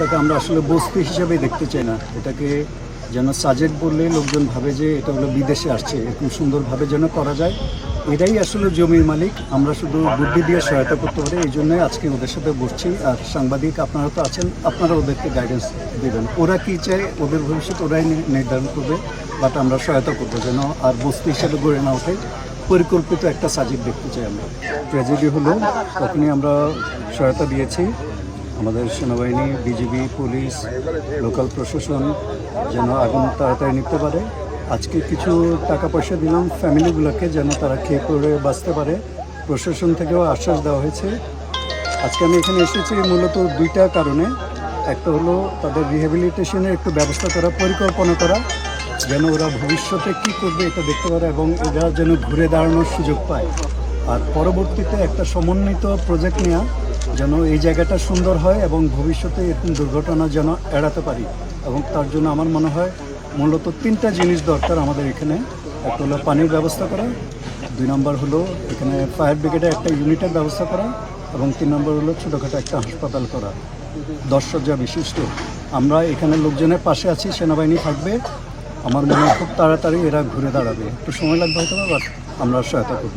এটাকে আমরা আসলে বস্তি হিসাবে দেখতে চাই না। এটাকে যেন সাজেক বললে লোকজন ভাবে যে এটা হলো বিদেশে আসছে, এরকম সুন্দরভাবে যেন করা যায়। এটাই আসলে জমির মালিক। আমরা শুধু বুদ্ধি দিয়ে সহায়তা করতে পারি, এই জন্যই আজকে ওদের সাথে বসছি। আর সাংবাদিক আপনারা তো আছেন, আপনারা ওদেরকে গাইডেন্স দেবেন। ওরা কী চায়, ওদের ভবিষ্যৎ ওরাই নির্ধারণ করবে। বাট আমরা সহায়তা করব যেন আর বস্তি হিসাবে গড়ে না ওঠে। পরিকল্পিত একটা সাজিক দেখতে চাই আমরা। ট্র্যাজেডি হলো, তখনই আমরা সহায়তা দিয়েছি। আমাদের সেনাবাহিনী, বিজিবি, পুলিশ, লোকাল প্রশাসন যেন আগুন তাড়াতাড়ি নিতে পারে। আজকে কিছু টাকা পয়সা দিলাম ফ্যামিলিগুলোকে যেন তারা খেয়ে পড়ে বাঁচতে পারে। প্রশাসন থেকেও আশ্বাস দেওয়া হয়েছে। আজকে আমি এখানে এসেছি মূলত দুইটা কারণে। একটা হলো তাদের রিহ্যাবিলিটেশনের একটু ব্যবস্থা করা, পরিকল্পনা করা, যেন ওরা ভবিষ্যতে কি করবে এটা দেখতে পারে এবং এরা যেন ঘুরে দাঁড়ানোর সুযোগ পায়। আর পরবর্তীতে একটা সমন্বিত প্রজেক্ট নেওয়া যেন এই জায়গাটা সুন্দর হয় এবং ভবিষ্যতে এরকম দুর্ঘটনা যেন এড়াতে পারি। এবং তার জন্য আমার মনে হয় মূলত তিনটা জিনিস দরকার আমাদের এখানে। একটা হলো পানির ব্যবস্থা করা, দুই নম্বর হলো এখানে ফায়ার ব্রিগেডের একটা ইউনিটের ব্যবস্থা করা, এবং তিন নম্বর হলো ছোটোখাটো একটা হাসপাতাল করা। দশ শয্যা বিশিষ্ট, আমরা এখানে লোকজনের পাশে আছি, সেনাবাহিনী থাকবে। আমার মনে খুব তাড়াতাড়ি এরা ঘুরে দাঁড়াবে। একটু সময় লাগবে হয়তো বাট আমরা সহায়তা করব।